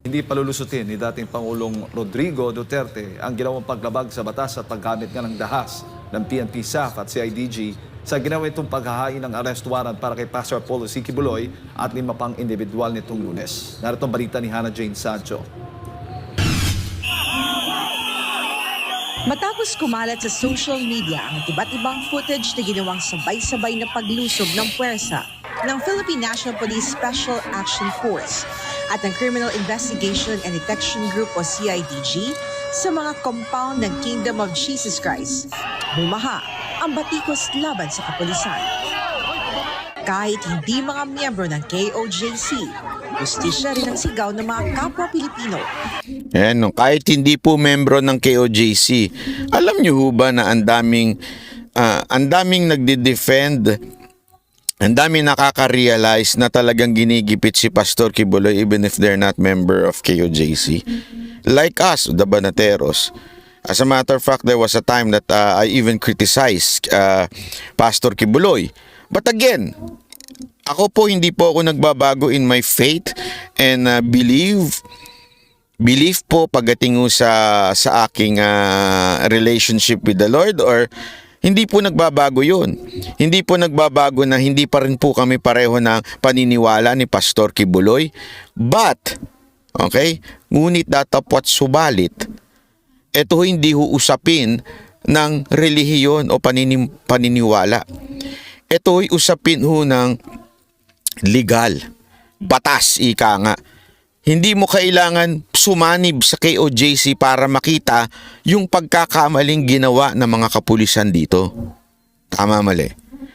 Hindi palulusutin ni dating Pangulong Rodrigo Duterte ang ginawang paglabag sa batas at paggamit nga ng dahas ng PNP SAF at CIDG sa ginawa itong paghahain ng arrest warrant para kay Pastor Apollo C. At lima pang individual nitong lunes. Narito ang balita ni Hannah Jane Sancho. Matapos kumalat sa social media ang iba't ibang footage na ginawang sabay-sabay na paglusob ng puwersa ng Philippine National Police Special Action Force at ng Criminal Investigation and Detection Group o CIDG sa mga compound ng Kingdom of Jesus Christ. Bumaha ang batikos laban sa kapulisan. Kahit hindi mga miyembro ng KOJC, justisya rin ang sigaw ng mga kapwa Pilipino Ayan, no, kahit hindi po membro ng KOJC, alam niyo ba na ang daming ah, ang daming nagde-defend ang daming nakaka-realize na talagang ginigipit si Pastor Kibuloy even if they're not member of KOJC. Like us, the Banateros. As a matter of fact, there was a time that ah, I even criticized ah, Pastor Kibuloy. But again, ako po hindi po ako nagbabago in my faith and ah, believe belief po pagdating sa sa aking ah, relationship with the Lord or hindi po nagbabago 'yun. Hindi po nagbabago na hindi pa rin po kami pareho ng paniniwala ni Pastor Kibuloy. But okay, ngunit datapwat subalit ito hindi ho usapin ng relihiyon o paninim, paniniwala. Ito ho'y usapin ho ng legal. Batas, ika nga. Hindi mo kailangan sumanib sa KOJC para makita yung pagkakamaling ginawa ng mga kapulisan dito. Tama mali.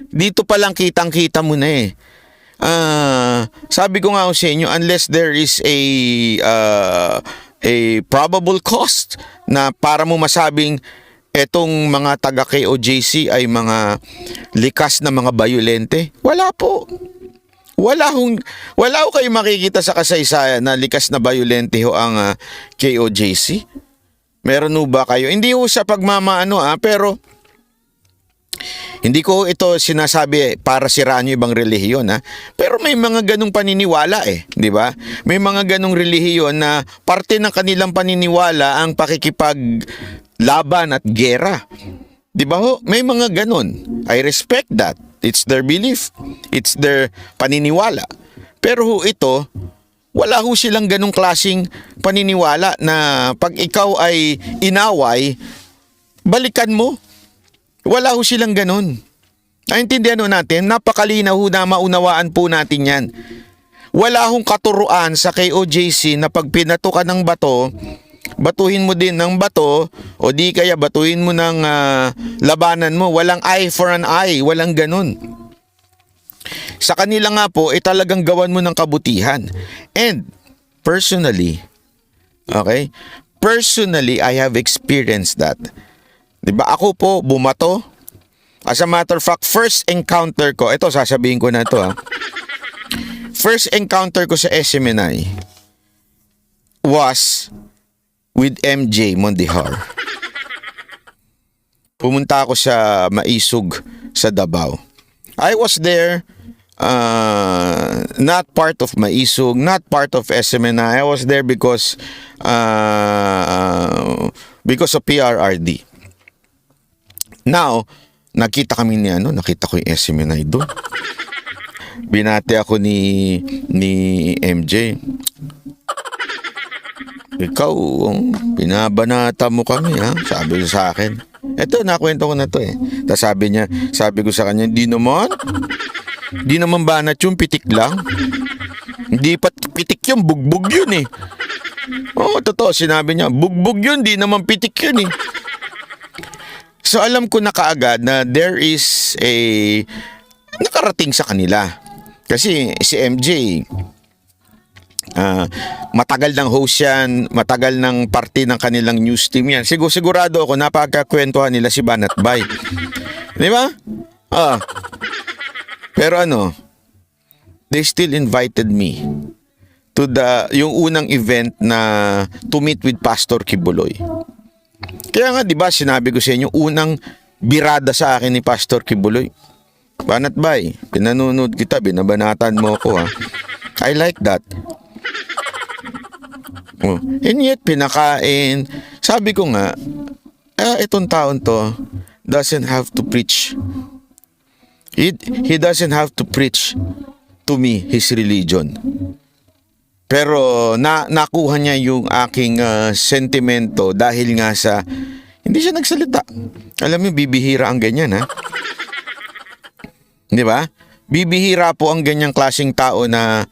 Dito pa lang kitang-kita mo na eh. Ah, sabi ko nga sa inyo, unless there is a ah, a probable cost na para mo masabing etong mga taga KOJC ay mga likas na mga bayolente, wala po. Wala hong wala ho kayo makikita sa kasaysayan na likas na bayolente ho ang ah, KOJC. Meron ho ba kayo? Hindi ho sa pagmamaano ah, pero hindi ko ito sinasabi para siraan yung ibang relihiyon ha. Pero may mga ganong paniniwala eh, di ba? May mga ganong relihiyon na parte ng kanilang paniniwala ang pakikipag laban at gera. Di ba ho? May mga ganon. I respect that. It's their belief. It's their paniniwala. Pero ho ito, wala ho silang ganong klasing paniniwala na pag ikaw ay inaway, balikan mo. Wala ho silang ganun. Naintindihan ho natin, napakalinaw ho na maunawaan po natin yan. Wala hong katuruan sa KOJC na pag pinato ka ng bato, batuhin mo din ng bato o di kaya batuhin mo ng ah, labanan mo. Walang eye for an eye, walang ganun. Sa kanila nga po, eh talagang gawan mo ng kabutihan. And personally, okay, personally, I have experienced that. 'Di ba? Ako po bumato. As a matter of fact, first encounter ko, ito sasabihin ko na to ha. First encounter ko sa SMNI was with MJ Mondihar. Pumunta ako sa Maisog sa Davao. I was there uh, not part of Maisog, not part of SMNI. I was there because uh, because of PRRD. Now, nakita kami ni ano, nakita ko yung SMNI doon. Binati ako ni ni MJ. Ikaw, um, binabanata mo kami ha, sabi niya sa akin. Ito, nakwento ko na to eh. Tapos sabi niya, sabi ko sa kanya, di naman, di naman banat yung pitik lang. Hindi pa pitik yun, bugbog yun eh. Oo, totoo, sinabi niya, bugbog yun, di naman pitik yun eh. So alam ko na kaagad na there is a nakarating sa kanila. Kasi si MJ ah, matagal ng host yan, matagal ng parte ng kanilang news team yan. Sigur sigurado ako napagkakwentuhan nila si Banat Bay. Di ba? Ah. Pero ano, they still invited me to the yung unang event na to meet with Pastor Kibuloy. Kaya nga 'di ba sinabi ko sa inyo unang birada sa akin ni Pastor Kibuloy. Banat bay, pinanunod kita, binabanatan mo ako ha. I like that. Oh. And yet, pinakain. Sabi ko nga, ah, itong taon to doesn't have to preach. He, he doesn't have to preach to me his religion. Pero na nakuha niya yung aking ah, sentimento dahil nga sa hindi siya nagsalita. Alam mo, bibihira ang ganyan ha. Di ba? Bibihira po ang ganyang klaseng tao na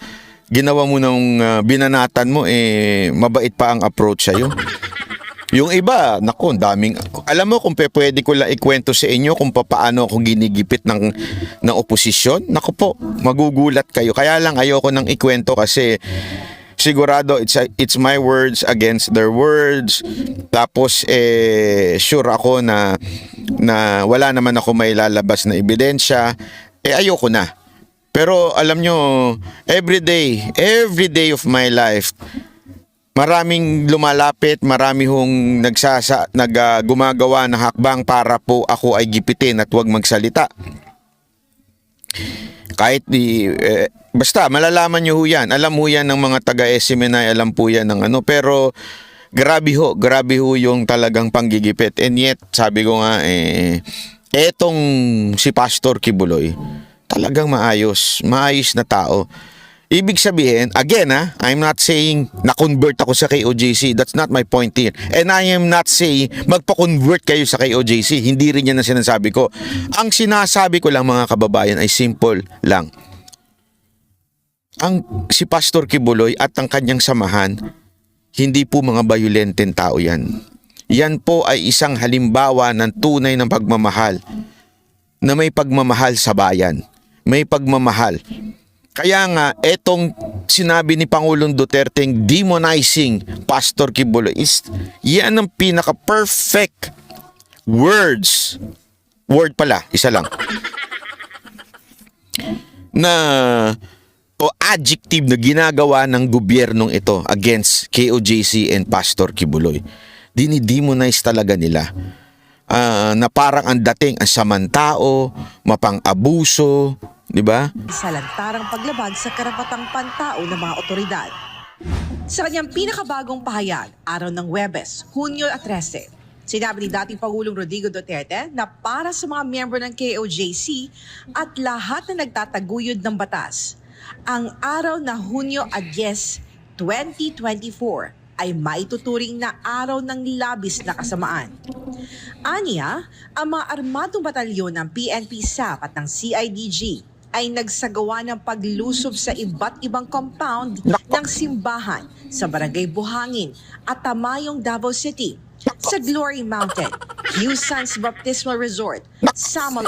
ginawa mo nung ah, binanatan mo eh mabait pa ang approach sa'yo. Yung iba, ang daming alam mo kung pwede ko lang ikwento sa inyo kung paano ako ginigipit ng ng oposisyon. Naku po, magugulat kayo. Kaya lang ayoko nang ikwento kasi sigurado it's it's my words against their words. Tapos eh sure ako na na wala naman ako may lalabas na ebidensya. Eh ayoko na. Pero alam nyo, every day, every day of my life, maraming lumalapit, marami hong nagsasa, nag, ah, gumagawa ng hakbang para po ako ay gipitin at huwag magsalita. Kahit di, eh, basta malalaman nyo ho yan. Alam ho yan ng mga taga-SMNI, alam po yan ng ano. Pero grabe ho, grabe ho yung talagang panggigipit. And yet, sabi ko nga, eh, etong si Pastor Kibuloy, talagang maayos, maayos na tao. Ibig sabihin, again ha, I'm not saying na-convert ako sa KOJC. That's not my point here. And I am not saying magpa-convert kayo sa KOJC. Hindi rin yan ang sinasabi ko. Ang sinasabi ko lang mga kababayan ay simple lang. Ang si Pastor Kibuloy at ang kanyang samahan, hindi po mga bayulenteng tao yan. Yan po ay isang halimbawa ng tunay ng pagmamahal na may pagmamahal sa bayan. May pagmamahal. Kaya nga, etong sinabi ni Pangulong Duterte demonizing Pastor Kibuloy is yan ang pinaka-perfect words. Word pala, isa lang. Na o adjective na ginagawa ng gobyernong ito against KOJC and Pastor Kibuloy. Dinidemonize talaga nila. Ah, na parang ang dating ang samantao, mapang-abuso, di ba? sa lantarang paglabag sa karapatang pantao ng mga otoridad. Sa kanyang pinakabagong pahayag, araw ng Webes, Hunyo 13, sinabi ni dating Pangulong Rodrigo Duterte na para sa mga miyembro ng KOJC at lahat na nagtataguyod ng batas, ang araw na Hunyo 10, 2024 ay maituturing na araw ng labis na kasamaan. Aniya, ang mga armadong batalyon ng PNP SAP at ng CIDG ay nagsagawa ng paglusob sa iba't ibang compound ng simbahan sa Barangay Buhangin at Tamayong Davao City, sa Glory Mountain, New Sons Baptismal Resort, Samal